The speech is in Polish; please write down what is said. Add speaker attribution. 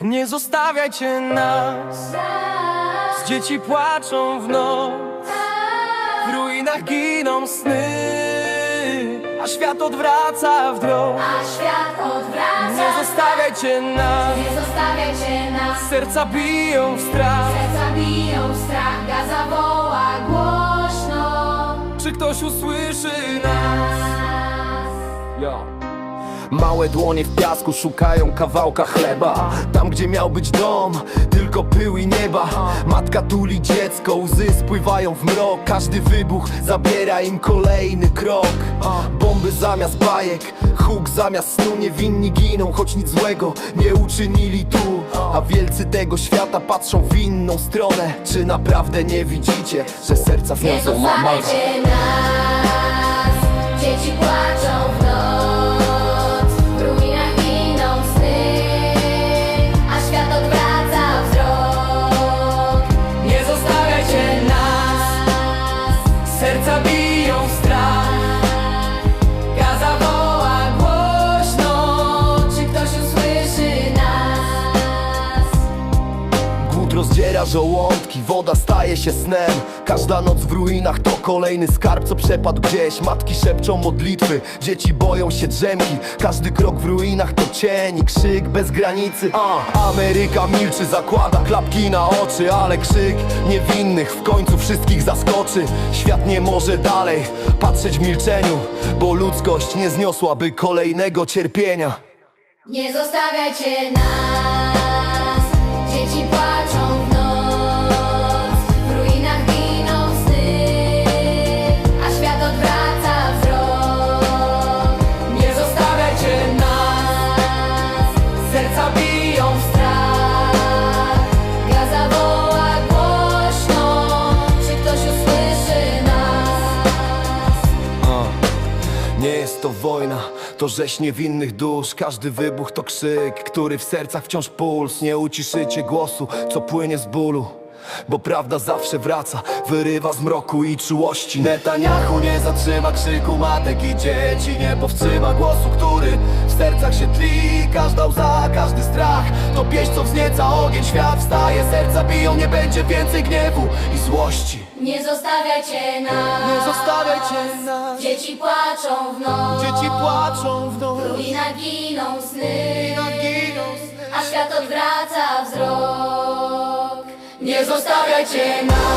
Speaker 1: Nie zostawiajcie nas. Z dzieci płaczą w noc. W ruinach giną sny. A świat odwraca w drog.
Speaker 2: A świat odwraca
Speaker 1: Nie zostawiajcie nas.
Speaker 2: Nie zostawiajcie nas.
Speaker 1: Serca biją w strach.
Speaker 2: Serca biją strach. Gaza woła głośno.
Speaker 1: Czy ktoś usłyszy nas?
Speaker 2: Nas
Speaker 3: Małe dłonie w piasku szukają kawałka chleba. Tam gdzie miał być dom, tylko pył i nieba. Matka tuli dziecko, łzy spływają w mrok. Każdy wybuch zabiera im kolejny krok. Bomby zamiast bajek, huk zamiast snu. Niewinni giną, choć nic złego nie uczynili tu. A wielcy tego świata patrzą w inną stronę. Czy naprawdę nie widzicie, że serca wniosą mama?
Speaker 2: zostawiajcie nas Dzieci płaczą
Speaker 3: Rozdziera żołądki, woda staje się snem. Każda noc w ruinach to kolejny skarb, co przepadł gdzieś. Matki szepczą modlitwy, dzieci boją się drzemki. Każdy krok w ruinach to cień i krzyk bez granicy. Ameryka milczy, zakłada klapki na oczy Ale krzyk niewinnych w końcu wszystkich zaskoczy. Świat nie może dalej patrzeć w milczeniu Bo ludzkość nie zniosłaby kolejnego cierpienia.
Speaker 2: Nie zostawiajcie nas
Speaker 3: jest to wojna, to rzeź niewinnych dusz. Każdy wybuch to krzyk, który w sercach wciąż puls. Nie uciszycie głosu, co płynie z bólu bo prawda zawsze wraca, wyrywa z mroku i czułości. Netanyahu nie zatrzyma krzyku matek i dzieci. Nie powstrzyma głosu, który w sercach się tli. Każda łza, każdy strach, to pieśń co wznieca ogień. Świat wstaje, serca i złości.
Speaker 2: Nie zostawiajcie nas.
Speaker 1: Nie zostawiajcie nas.
Speaker 2: Dzieci płaczą w noc.
Speaker 1: Dzieci płaczą w noc.
Speaker 2: Giną sny.
Speaker 1: Giną sny.
Speaker 2: A świat odwraca wzrok. Nie zostawiajcie nas